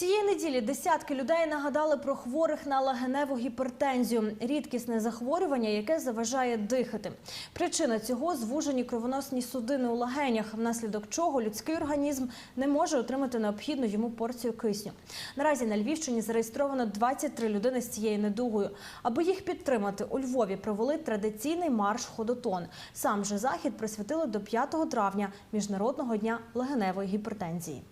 Цієї неділі десятки людей нагадали про хворих на легеневу гіпертензію – рідкісне захворювання, яке заважає дихати. Причина цього – звужені кровоносні судини у легенях, внаслідок чого людський організм не може отримати необхідну йому порцію кисню. Наразі на Львівщині зареєстровано 23 людини з цією недугою. Аби їх підтримати, у Львові провели традиційний марш «Ходотон». Сам же захід присвятили до 5 травня – Міжнародного дня легеневої гіпертензії.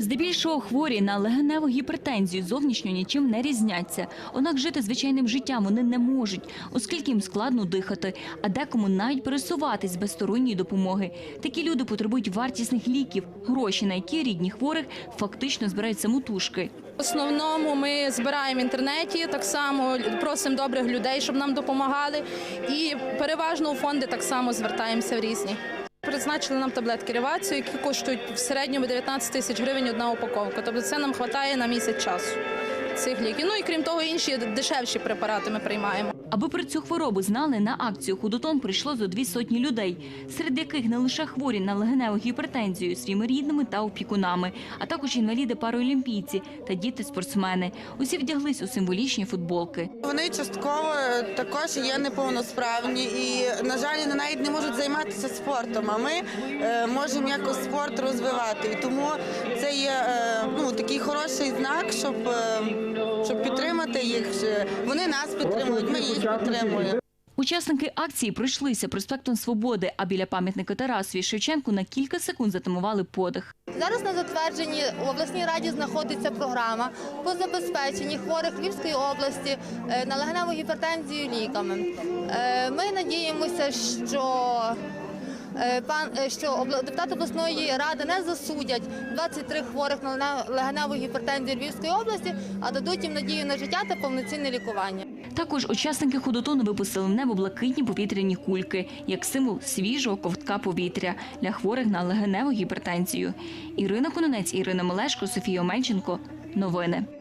Здебільшого хворі на легеневу гіпертензію зовнішньо нічим не різняться. Однак жити звичайним життям вони не можуть, оскільки їм складно дихати, а декому навіть пересуватись без сторонньої допомоги. Такі люди потребують вартісних ліків, гроші на які рідні хворих фактично збирають самотужки. В основному ми збираємо в інтернеті, так само просимо добрих людей, щоб нам допомагали. І переважно у фонди так само звертаємося в різні. Призначили нам таблетки ревацію, які коштують в середньому 19 тисяч гривень одна упаковка. Тобто це нам вистачає на місяць часу цих ліків. Ну і крім того, інші дешевші препарати ми приймаємо. Аби про цю хворобу знали, на акцію «Худотон» прийшло зо дві сотні людей, серед яких не лише хворі на легеневу гіпертензію своїми рідними та опікунами, а також інваліди паралімпійці та діти-спортсмени. Усі вдяглись у символічні футболки. Вони частково також є неповносправні і, на жаль, навіть не можуть займатися спортом. А ми е, можемо якось спорт розвивати. І тому це є е, ну, такий хороший знак, е, щоб підтримати їх. Вони нас підтримують, ми їх підтримуємо. Учасники акції пройшлися проспектом Свободи, а біля пам'ятника Тарасові Шевченку на кілька секунд затамували подих. Зараз на затвердженні в обласній раді знаходиться програма по забезпеченні хворих Львівської області е, на легеневу гіпертензію ліками. Е, Ми надіємося, що е, пан е, що депутати обласної ради не засудять 23 хворих на легеневу гіпертензію Львівської області, а дадуть їм надію на життя та повноцінне лікування. Також учасники ходотону випустили в небо блакитні повітряні кульки, як символ свіжого ковтка повітря для хворих на легеневу гіпертензію. Ірина Кононець, Ірина Мелешко, Софія Омельченко. Новини.